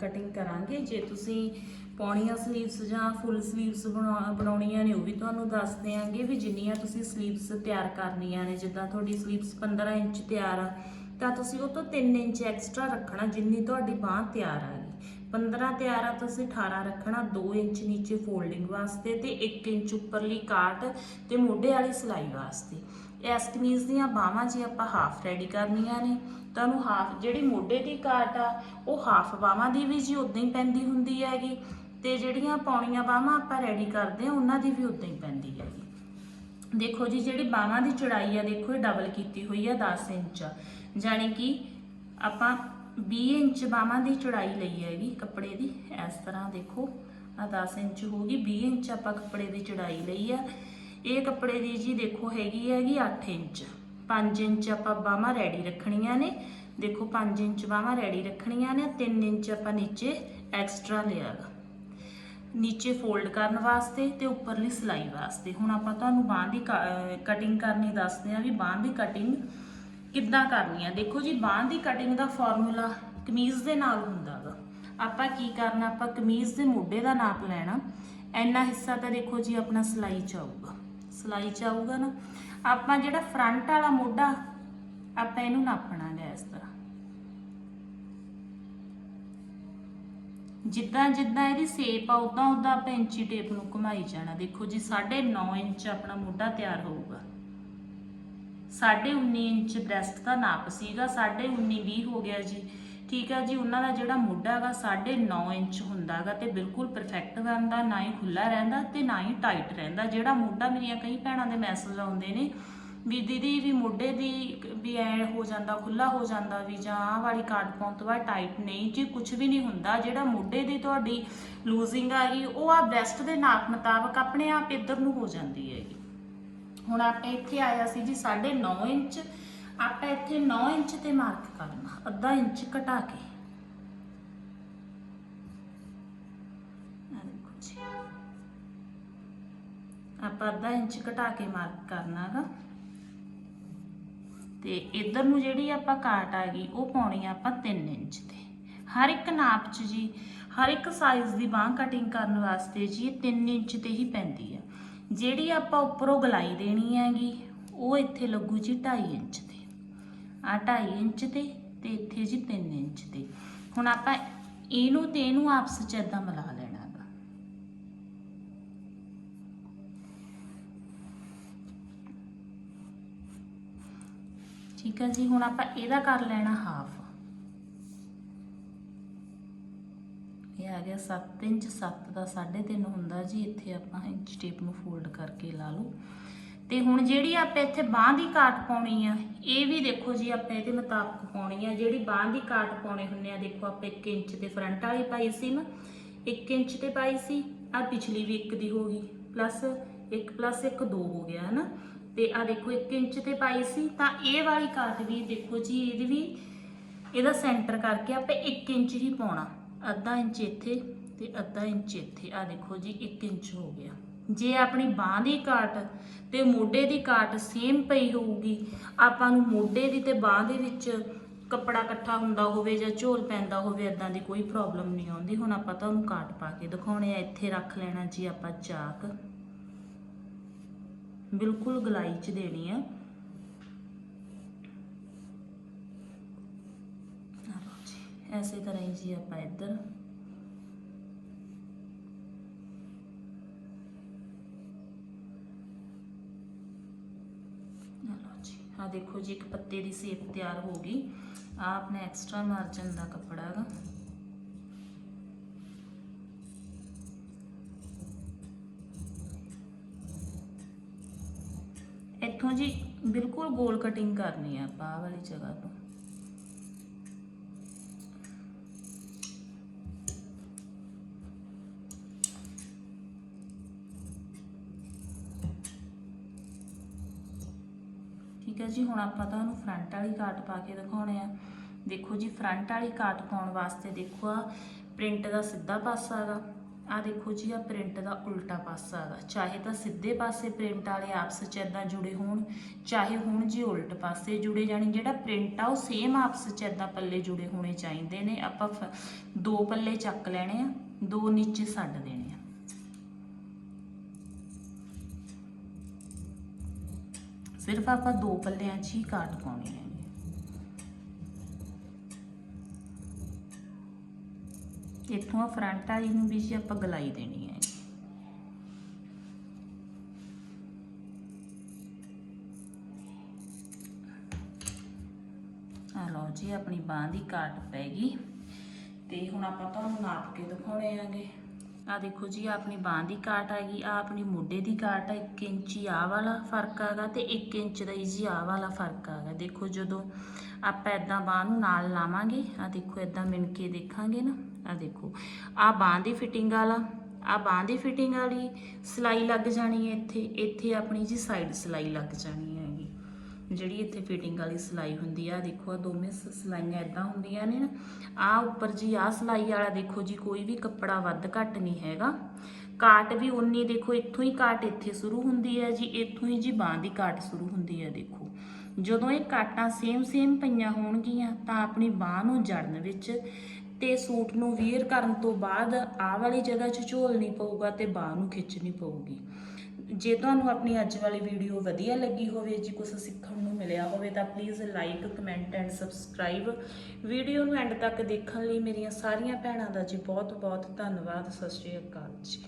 ਕਟਿੰਗ ਕਰਾਂਗੇ। ਜੇ ਤੁਸੀਂ ਪੌਣੀਆਂ ਸਲੀਵਸ ਜਾਂ ਫੁੱਲ ਸਲੀਵਸ ਬਣਾਉਣੀਆਂ ਨੇ, ਉਹ ਵੀ ਤੁਹਾਨੂੰ ਦੱਸ ਦਿਆਂਗੇ ਵੀ ਜਿੰਨੀਆਂ ਤੁਸੀਂ ਸਲੀਵਸ ਤਿਆਰ ਕਰਨੀਆਂ ਨੇ। ਜਿੱਦਾਂ ਤੁਹਾਡੀ ਸਲੀਵਸ 15 ਇੰਚ ਤਿਆਰ ਆ ਤਾਂ ਤੁਸੀਂ ਉਹ ਤੋਂ 3 ਇੰਚ ਐਕਸਟਰਾ ਰੱਖਣਾ ਜਿੰਨੀ ਤੁਹਾਡੀ ਬਾਹ ਤਿਆਰ ਆ ਗਈ। 15 ਤਿਆਰ ਆ, ਤੁਸੀਂ 18 ਰੱਖਣਾ 2 ਇੰਚ ਨੀਚੇ ਫੋਲਡਿੰਗ ਵਾਸਤੇ ਤੇ 1 ਇੰਚ ਉੱਪਰਲੀ ਕਾਟ ਤੇ ਮੋਢੇ ਵਾਲੀ ਸਿਲਾਈ ਵਾਸਤੇ। ਇਸ ਕਮੀਜ਼ ਦੀਆਂ ਬਾਹਾਂ ਜੀ ਆਪਾਂ ਹਾਫ ਰੈਡੀ ਕਰਨੀਆਂ ਨੇ ਤੁਹਾਨੂੰ ਹਾਫ ਜਿਹੜੀ ਮੋਢੇ ਦੀ ਕਾਟ ਆ, ਉਹ ਹਾਫ ਬਾਹਾਂ ਦੀ ਵੀ ਜੀ ਉਦਾਂ ਹੀ ਪੈਂਦੀ ਹੁੰਦੀ ਹੈਗੀ ਤੇ ਜਿਹੜੀਆਂ ਪੌਣੀਆਂ ਬਾਹਾਂ ਆਪਾਂ ਰੈਡੀ ਕਰਦੇ ਆ ਉਹਨਾਂ ਦੀ ਵੀ ਉਦਾਂ ਹੀ ਪੈਂਦੀ ਹੈਗੀ। ਦੇਖੋ ਜੀ, ਜਿਹੜੀ ਬਾਹਾਂ ਦੀ ਚੌੜਾਈ ਆ, ਦੇਖੋ ਇਹ ਡਬਲ ਕੀਤੀ ਹੋਈ ਆ 10 ਇੰਚ ਜਾਣੀ ਕਿ ਆਪਾਂ 20 ਇੰਚ ਬਾਹਾਂ ਦੀ ਚੌੜਾਈ ਲਈ ਹੈਗੀ ਕੱਪੜੇ ਦੀ। ਇਸ ਤਰ੍ਹਾਂ ਦੇਖੋ ਆ 10 ਇੰਚ ਹੋ ਗਈ 20 ਇੰਚ ਆਪਾਂ ਕੱਪੜੇ ਦੀ ਚੌੜਾਈ ਲਈ ਆ। ਇਹ ਕੱਪੜੇ ਦੀ ਜੀ ਦੇਖੋ ਹੈਗੀ ਹੈਗੀ 8 ਇੰਚ। 5 ਇੰਚ ਆਪਾਂ ਬਾਹਾਂ ਰੈਡੀ ਰੱਖਣੀਆਂ ਨੇ। ਦੇਖੋ 5 ਇੰਚ ਬਾਹਾਂ ਰੈਡੀ ਰੱਖਣੀਆਂ ਨੇ 3 ਇੰਚ ਆਪਾਂ ਨੀਚੇ ਐਕਸਟਰਾ ਲਿਆਗਾ ਨੀਚੇ ਫੋਲਡ ਕਰਨ ਵਾਸਤੇ ਤੇ ਉੱਪਰਲੀ ਸਿਲਾਈ ਵਾਸਤੇ। ਹੁਣ ਆਪਾਂ ਤੁਹਾਨੂੰ ਬਾਹ ਦੀ ਕਟਿੰਗ ਕਰਨੀ ਦੱਸਦੇ ਆ ਵੀ ਬਾਹ ਦੀ ਕਟਿੰਗ ਕਿੱਦਾਂ ਕਰਨੀ ਆ ਦੇਖੋ ਜੀ, ਬਾਹ ਦੀ ਕਟਿੰਗ ਦਾ ਫਾਰਮੂਲਾ ਕਮੀਜ਼ ਦੇ ਨਾਲ ਹੁੰਦਾ ਗਾ। ਆਪਾਂ ਕੀ ਕਰਨਾ, ਆਪਾਂ ਕਮੀਜ਼ ਦੇ ਮੋਢੇ ਦਾ ਨਾਪ ਲੈਣਾ। ਇੰਨਾ ਹਿੱਸਾ ਤਾਂ ਦੇਖੋ ਜੀ ਆਪਣਾ ਸਿਲਾਈ ਚ ਆਊਗਾ। ਸਿਲਾਈ ਚ ਆਊਗਾ ਨਾ। ਆਪਾਂ ਜਿਹੜਾ ਫਰੰਟ ਵਾਲਾ ਮੋਢਾ, ਆਪਾਂ ਇਹਨੂੰ ਨਾਪਣਾ ਗਾ ਇਸ ਤਰ੍ਹਾਂ। ਜਿੱਦਾਂ ਜਿੱਦਾਂ ਇਹਦੀ ਸ਼ੇਪ ਆ ਉਦਾਂ ਉਦਾਂ ਆਪਾਂ ਇੰਚੀ ਟੇਪ ਨੂੰ ਘੁਮਾਈ ਜਾਣਾ। ਦੇਖੋ ਜੀ 9.5 ਇੰਚ ਆਪਣਾ ਮੋਢਾ ਤਿਆਰ ਹੋਊਗਾ। 19.5 ਇੰਚ ਬ੍ਰੈਸਟ ਦਾ ਨਾਪ ਸੀਗਾ 19.5 20 ਹੋ ਗਿਆ ਜੀ। ਠੀਕ ਹੈ ਜੀ, ਉਹਨਾਂ ਦਾ ਜਿਹੜਾ ਮੋਢਾ ਹੈਗਾ 9.5 ਇੰਚ ਹੁੰਦਾਗਾ ਤੇ ਬਿਲਕੁਲ ਪਰਫੈਕਟ ਬਣਦਾ ਨਾ ਹੀ ਖੁੱਲਾ ਰਹਿੰਦਾ ਤੇ ਨਾ ਹੀ ਟਾਈਟ ਰਹਿੰਦਾ। ਜਿਹੜਾ ਮੋਢਾ ਮੇਰੀਆਂ ਕਈ ਭੈਣਾਂ ਦੇ ਮੈਸੇਜ ਆਉਂਦੇ ਨੇ ਵੀ ਦੀਦੀ, ਵੀ ਮੋਢੇ ਦੀ ਵੀ ਐ ਹੋ ਜਾਂਦਾ ਖੁੱਲਾ ਹੋ ਜਾਂਦਾ ਵੀ ਜਾਂ ਆਹ ਵਾਲੀ ਕਾਰਡ ਪਾਉਣ ਤੋਂ ਬਾਅਦ ਟਾਈਟ ਨਹੀਂ, ਜੀ ਕੁਝ ਵੀ ਨਹੀਂ ਹੁੰਦਾ, ਜਿਹੜਾ ਮੋਢੇ ਦੀ ਤੁਹਾਡੀ ਲੂਜ਼ਿੰਗ ਆ ਗਈ, ਉਹ ਆ ਬ੍ਰੈਸਟ ਦੇ ਨਾਪ ਮੁਤਾਬਕ ਆਪਣੇ ਆਪ ਇੱਧਰ ਨੂੰ ਹੋ ਜਾਂਦੀ ਹੈਗੀ। ਹੁਣ ਆਪਾਂ ਇੱਥੇ ਆਇਆ ਸੀ ਜੀ 9.5 ਇੰਚ, ਆਪਾਂ ਇੱਥੇ 9 ਇੰਚ ਤੇ ਮਾਰਕ ਕਰਨਾ ਅੱਧਾ ਇੰਚ ਘਟਾ ਕੇ। ਆਪਾਂ ਅੱਧਾ ਇੰਚ ਘਟਾ ਕੇ ਮਾਰਕ ਕਰਨਾਗਾ ਤੇ ਇਧਰ ਨੂੰ ਜਿਹੜੀ ਆਪਾਂ ਕਾਟ ਆ ਗਈ, ਉਹ ਪਾਉਣੀ ਆ ਆਪਾਂ 3 ਇੰਚ ਤੇ। ਹਰ ਇੱਕ ਨਾਪ 'ਚ ਜੀ, ਹਰ ਇੱਕ ਸਾਈਜ਼ ਦੀ ਬਾਹ ਕਟਿੰਗ ਕਰਨ ਵਾਸਤੇ ਜੀ ਇਹ 3 ਇੰਚ ਤੇ ਹੀ ਪੈਂਦੀ ਆ। ਜਿਹੜੀ ਆਪਾਂ ਉੱਪਰੋਂ ਗਲਾਈ ਦੇਣੀ ਹੈਗੀ, ਉਹ ਇੱਥੇ ਲੱਗੂ ਜੀ 2.5 ਇੰਚ ਤੇ। ਆ 2.5 ਇੰਚ ਤੇ ਤੇ ਇੱਥੇ ਜੀ 3 ਇੰਚ ਤੇ। ਹੁਣ ਆਪਾਂ ਇਹਨੂੰ ਤੇ ਇਹਨੂੰ ਆਪਸ ਚ ਏਦਾਂ ਮਿਲਾ ਲੈਣਾ। ਠੀਕ ਹੈ ਜੀ, ਹੁਣ ਆਪਾਂ ਇਹਦਾ ਕਰ ਲੈਣਾ ਹਾਫ ਇਹ ਆ ਗਿਆ 7 ਇੰਚ 7 ਦਾ 3.5 ਹੁੰਦਾ ਜੀ, ਇੱਥੇ ਆਪਾਂ ਇੰਚ ਟੇਪ ਨੂੰ ਫੋਲਡ ਕਰਕੇ ਲਾ ਲਓ। ਤੇ ਹੁਣ ਜਿਹੜੀ ਆਪਾਂ ਇੱਥੇ ਬਾਹ ਦੀ ਕਾਟ ਪਾਉਣੀ ਆ, ਇਹ ਵੀ ਦੇਖੋ ਜੀ, ਆਪਾਂ ਇਹਦੇ ਮੁਤਾਬਕ ਪਾਉਣੀ ਆ। ਜਿਹੜੀ ਬਾਹ ਦੀ ਕਾਟ ਪਾਉਣੇ ਹੁੰਨੇ ਆ, ਦੇਖੋ ਆਪਾਂ 1 ਇੰਚ ਤੇ ਫਰੰਟ ਵਾਲੀ ਪਾਈ ਸੀ ਨਾ 1 ਇੰਚ ਤੇ ਪਾਈ ਸੀ ਆ ਪਿਛਲੀ ਵੀ 1 ਦੀ ਹੋ ਗਈ ਪਲੱਸ 1 ਪਲੱਸ 1 2 ਹੋ ਗਿਆ ਹੈ ਨਾ ਤੇ ਆ ਦੇਖੋ 1 ਇੰਚ ਤੇ ਪਾਈ ਸੀ, ਤਾਂ ਇਹ ਵਾਲੀ ਕਾਟ ਵੀ ਦੇਖੋ ਜੀ, ਇਹਦੀ ਵੀ ਇਹਦਾ ਸੈਂਟਰ ਕਰਕੇ ਆਪਾਂ 1 ਇੰਚ ਹੀ ਪਾਉਣਾ। ਅੱਧਾ ਇੰਚ ਇੱਥੇ ਤੇ ਅੱਧਾ ਇੰਚ ਇੱਥੇ। ਆ ਦੇਖੋ ਜੀ 1 ਇੰਚ ਹੋ ਗਿਆ। ਜੇ ਆਪਣੀ ਬਾਹ ਦੀ ਕਾਟ ਤੇ ਮੋਢੇ ਦੀ ਕਾਟ ਸੇਮ ਪਈ ਹੋਊਗੀ, ਆਪਾਂ ਨੂੰ ਮੋਢੇ ਦੀ ਤੇ ਬਾਹ ਦੇ ਵਿੱਚ ਕੱਪੜਾ ਇਕੱਠਾ ਹੁੰਦਾ ਹੋਵੇ ਜਾਂ ਝੋਲ ਪੈਂਦਾ ਹੋਵੇ ਇਦਾਂ ਦੀ ਕੋਈ ਪ੍ਰੋਬਲਮ ਨਹੀਂ ਆਉਂਦੀ। ਹੁਣ ਆਪਾਂ ਤੁਹਾਨੂੰ ਕਾਟ ਪਾ ਕੇ ਦਿਖਾਉਣੇ ਆ, ਇੱਥੇ ਰੱਖ ਲੈਣਾ ਜੀ ਆਪਾਂ ਚਾਕ। बिल्कुल गलाई च देनी है। ऐसे तरह ही जी आप इधर। हाँ देखो जी, एक पत्ते की सेप तैयार होगी आपने एक्सट्रा मार्जिन का कपड़ा गा ਜੀ ਬਿਲਕੁਲ ਗੋਲ ਕਟਿੰਗ ਕਰਨੀ ਆ ਆਪਾਂ, ਆਹ ਵਾਲੀ ਜਗ੍ਹਾ ਤੋਂ। ਠੀਕ ਹੈ ਜੀ, ਹੁਣ ਆਪਾਂ ਤੁਹਾਨੂੰ ਫਰੰਟ ਵਾਲੀ ਕਾਟ ਪਾ ਕੇ ਦਿਖਾਉਣੇ ਆ। ਦੇਖੋ ਜੀ ਫਰੰਟ ਵਾਲੀ ਕਾਟ ਪਾਉਣ ਵਾਸਤੇ ਦੇਖੋ ਆ ਪ੍ਰਿੰਟ ਦਾ ਸਿੱਧਾ ਪਾਸਾ ਹੈਗਾ। ਆ ਦੇਖੋ ਜੀ ਆ ਪ੍ਰਿੰਟ ਦਾ ਉਲਟਾ ਪਾਸਾ ਹੈਗਾ। ਚਾਹੇ ਤਾਂ ਸਿੱਧੇ ਪਾਸੇ ਪ੍ਰਿੰਟ ਵਾਲੇ ਆਪਸ ਚ ਇਦਾਂ ਜੁੜੇ ਹੋਣ, ਚਾਹੇ ਹੁਣ ਜੀ ਉਲਟ ਪਾਸੇ ਜੁੜੇ ਜਾਣੀ। ਜਿਹੜਾ ਪ੍ਰਿੰਟ ਆ, ਉਹ ਸੇਮ ਆਪਸ ਚ ਇਦਾਂ ਪੱਲੇ ਜੁੜੇ ਹੋਣੇ ਚਾਹੀਦੇ ਨੇ। ਆਪਾਂ ਫ- ਦੋ ਪੱਲੇ ਚੱਕ ਲੈਣੇ ਆ, ਦੋ ਨੀਚੇ ਛੱਡ ਦੇਣੇ ਆ। ਸਿਰਫ ਆਪਾਂ ਦੋ ਪੱਲਿਆਂ 'ਚ ਹੀ ਕਾਟ ਪਾਉਣੀ ਹੈ ਇੱਥੋਂ ਆ ਫਰੰਟ ਵਾਲੀ ਨੂੰ ਵੀ ਜੀ ਆਪਾਂ ਗਲਾਈ ਦੇਣੀ ਹੈ ਆ ਲਓ ਜੀ, ਆਪਣੀ ਬਾਹ ਦੀ ਕਾਟ ਪੈ ਗਈ। ਤੇ ਹੁਣ ਆਪਾਂ ਤੁਹਾਨੂੰ ਨਾਪ ਕੇ ਦਿਖਾਉਣੇ ਆਂਗੇ। ਆ ਦੇਖੋ ਜੀ ਆਹ ਆਪਣੀ ਬਾਹ ਦੀ ਕਾਟ ਆ ਗਈ ਆ ਆਪਣੀ ਮੋਢੇ ਦੀ ਕਾਟ ਆ 1 ਇੰਚੀ ਆ ਵਾਲਾ ਫ਼ਰਕ ਆਗਾ ਤੇ 1 ਇੰਚ ਦਾ ਹੀ ਜੀ ਆ ਵਾਲਾ ਫ਼ਰਕ ਆਗਾ ਦੇਖੋ ਜਦੋਂ ਆਪਾਂ ਇਦਾਂ ਬਾਹ ਨੂੰ ਨਾਲ ਲਾਵਾਂਗੇ ਆ ਦੇਖੋ ਇਦਾਂ ਮਿਣ ਕੇ ਦੇਖਾਂਗੇ ਨਾ। ਆ ਦੇਖੋ ਆ ਬਾਹ ਦੀ ਫਿਟਿੰਗ ਵਾਲਾ ਆ ਬਾਹ ਦੀ ਫਿਟਿੰਗ ਵਾਲੀ ਸਲਾਈ ਲੱਗ ਜਾਣੀ ਹੈ ਇੱਥੇ ਇੱਥੇ ਆਪਣੀ ਜੀ ਸਾਈਡ ਸਲਾਈ ਲੱਗ ਜਾਣੀ ਹੈਗੀ। ਜਿਹੜੀ ਇੱਥੇ ਫਿਟਿੰਗ ਵਾਲੀ ਸਲਾਈ ਹੁੰਦੀ ਆ ਦੇਖੋ ਆ ਦੋਵੇਂ ਸ- ਸਲਾਈਆਂ ਇਦਾਂ ਹੁੰਦੀਆਂ ਨੇ ਨਾ। ਆ ਉੱਪਰ ਜੀ ਆ ਸਲਾਈ ਵਾਲਾ ਦੇਖੋ ਜੀ, ਕੋਈ ਵੀ ਕੱਪੜਾ ਵੱਧ ਘੱਟ ਨਹੀਂ ਹੈਗਾ। ਕਾਟ ਵੀ ਉਨੀ ਦੇਖੋ, ਇੱਥੋਂ ਹੀ ਕਾਟ ਇੱਥੇ ਸ਼ੁਰੂ ਹੁੰਦੀ ਹੈ ਜੀ, ਇੱਥੋਂ ਹੀ ਜੀ ਬਾਂਹ ਦੀ ਕਾਟ ਸ਼ੁਰੂ ਹੁੰਦੀ ਹੈ, ਦੇਖੋ। ਜਦੋਂ ਇਹ ਕਾਟਾਂ ਸੇਮ ਸੇਮ ਪਈਆਂ ਹੋਣਗੀਆਂ, ਤਾਂ ਆਪਣੀ ਬਾਂਹ ਨੂੰ ਜੜਨ ਵਿੱਚ ਤੇ ਸੂਟ ਨੂੰ ਵੀਅਰ ਕਰਨ ਤੋਂ ਬਾਅਦ ਆਹ ਵਾਲੀ ਜਗ੍ਹਾ 'ਚ ਝੋਲਣੀ ਪਊਗਾ ਤੇ ਬਾਂਹ ਨੂੰ ਖਿੱਚਣੀ ਪਊਗੀ। ਜੇ ਤੁਹਾਨੂੰ ਆਪਣੀ ਅੱਜ ਵਾਲੀ ਵੀਡੀਓ ਵਧੀਆ ਲੱਗੀ ਹੋਵੇ, ਜੀ ਕੁਝ ਸਿੱਖਣ ਨੂੰ ਮਿਲਿਆ ਹੋਵੇ, ਤਾਂ please like comment and subscribe video ਨੂੰ ਐਂਡ ਤੱਕ ਦੇਖਣ ਲਈ ਮੇਰੀਆਂ ਸਾਰੀਆਂ ਭੈਣਾਂ ਦਾ ਜੀ ਬਹੁਤ ਬਹੁਤ ਧੰਨਵਾਦ। ਸਤਿ ਸ਼੍ਰੀ ਅਕਾਲ ਜੀ।